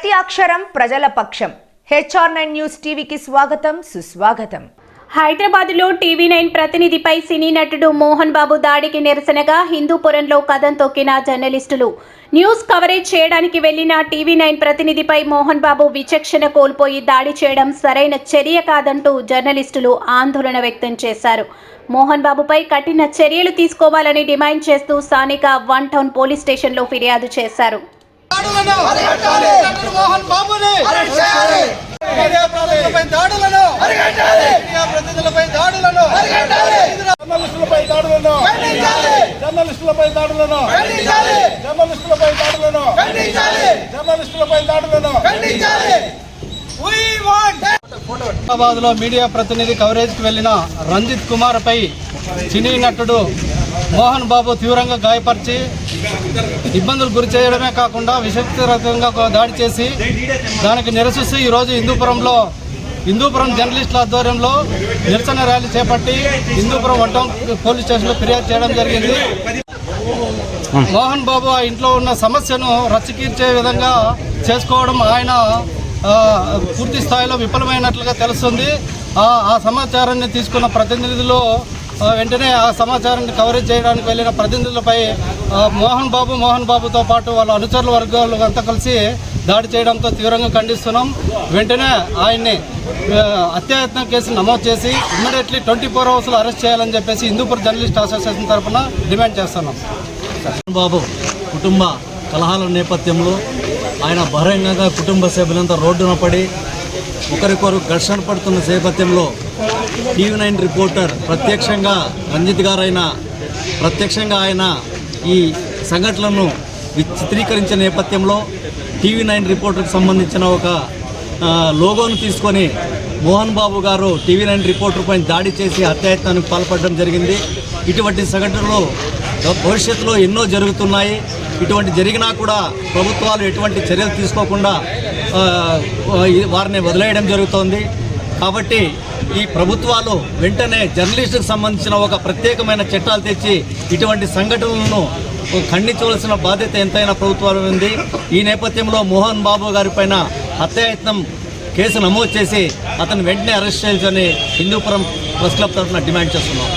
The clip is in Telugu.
ప్రతి అక్షరం ప్రజల పక్షం. హెచ్ఆర్ నైన్ న్యూస్ టీవీకి స్వాగతం సుస్వాగతం. హైదరాబాద్లో టీవీ నైన్ ప్రతినిధిపై సినీ నటుడు మోహన్ బాబు దాడికి నిరసనగా హిందూపురంలో కథం తొక్కిన జర్నలిస్టులు. న్యూస్ కవరేజ్ చేయడానికి వెళ్ళిన టీవీ నైన్ ప్రతినిధిపై మోహన్ బాబు విచక్షణ కోల్పోయి దాడి చేయడం సరైన చర్య కాదంటూ జర్నలిస్టులు ఆందోళన వ్యక్తం చేశారు. మోహన్ బాబుపై కఠిన చర్యలు తీసుకోవాలని డిమాండ్ చేస్తూ స్థానిక వన్ టౌన్ పోలీస్ స్టేషన్లో ఫిర్యాదు చేశారు దాడులను డాక్టర్ మోహన్ బాబుని ప్రతినిధులపై దాడులను ప్రతినిధులపై దాడులను జర్నలిస్టులపై దాడులను జర్నలిస్టులపై దాడులను జర్నలిస్టులపై దాడులను జర్నలిస్టులపై దాడులను హైదరాబాద్లో మీడియా ప్రతినిధి కవరేజ్కి వెళ్ళిన రంజిత్ కుమార్ పై సినీ నటుడు మోహన్ బాబు తీవ్రంగా గాయపరిచి ఇబ్బందులు గురి చేయడమే కాకుండా విషక్తిరకంగా దాడి చేసి దానికి నిరసిస్తూ ఈరోజు హిందూపురంలో హిందూపురం జర్నలిస్టుల ఆధ్వర్యంలో నిరసన ర్యాలీ చేపట్టి హిందూపురం వడ్డం పోలీస్ స్టేషన్లో ఫిర్యాదు చేయడం జరిగింది. మోహన్ బాబు ఆ ఇంట్లో ఉన్న సమస్యను రచ్చకీర్చే విధంగా చేసుకోవడం ఆయన పూర్తి స్థాయిలో విఫలమైనట్లుగా తెలుస్తుంది. ఆ సమాచారాన్ని తీసుకున్న ప్రతినిధులు వెంటనే ఆ సమాచారాన్ని కవరేజ్ చేయడానికి వెళ్ళిన ప్రతినిధులపై మోహన్ బాబు మోహన్ బాబుతో పాటు వాళ్ళ అనుచరుల వర్గాలు అంతా కలిసి దాడి చేయడంతో తీవ్రంగా ఖండిస్తున్నాం. వెంటనే ఆయన్ని ఆ, హత్యాయత్నం కేసు నమోదు చేసి ఇమ్మీడియట్లీ ట్వంటీ ఫోర్ అవర్స్లో అరెస్ట్ చేయాలని చెప్పేసి హిందూపూర్ జర్నలిస్ట్ అసోసియేషన్ తరఫున డిమాండ్ చేస్తున్నాం. బాబు కుటుంబ కలహాల నేపథ్యంలో ఆయన బహిరంగంగా కుటుంబ సభ్యులంతా రోడ్డున పడి ఒకరికొకరు ఘర్షణ పడుతున్న నేపథ్యంలో టీవీ నైన్ రిపోర్టర్ ప్రత్యక్షంగా రంజిత్ గారైన ప్రత్యక్షంగా ఆయన ఈ సంఘటనను చిత్రీకరించిన నేపథ్యంలో టీవీ నైన్ రిపోర్టర్కి సంబంధించిన ఒక లోగోను తీసుకొని మోహన్ బాబు గారు టీవీ నైన్ రిపోర్టర్ పైన దాడి చేసి హత్యాయత్నానికి పాల్పడడం జరిగింది. ఇటువంటి సంఘటనలు భవిష్యత్తులో ఎన్నో జరుగుతున్నాయి. ఇటువంటి జరిగినా కూడా ప్రభుత్వాలు ఎటువంటి చర్యలు తీసుకోకుండా వారిని వదిలేయడం జరుగుతోంది. కాబట్టి ఈ ప్రభుత్వాలు వెంటనే జర్నలిస్టుకు సంబంధించిన ఒక ప్రత్యేకమైన చట్టాలు తెచ్చి ఇటువంటి సంఘటనలను ఖండించవలసిన బాధ్యత ఎంతైనా ప్రభుత్వాలు ఉంది. ఈ నేపథ్యంలో మోహన్ బాబు గారి పైన హత్యాయత్నం కేసు నమోదు చేసి అతను వెంటనే అరెస్ట్ చేయాలని హిందూపురం ప్రెస్ క్లబ్ తరఫున డిమాండ్ చేస్తున్నాం.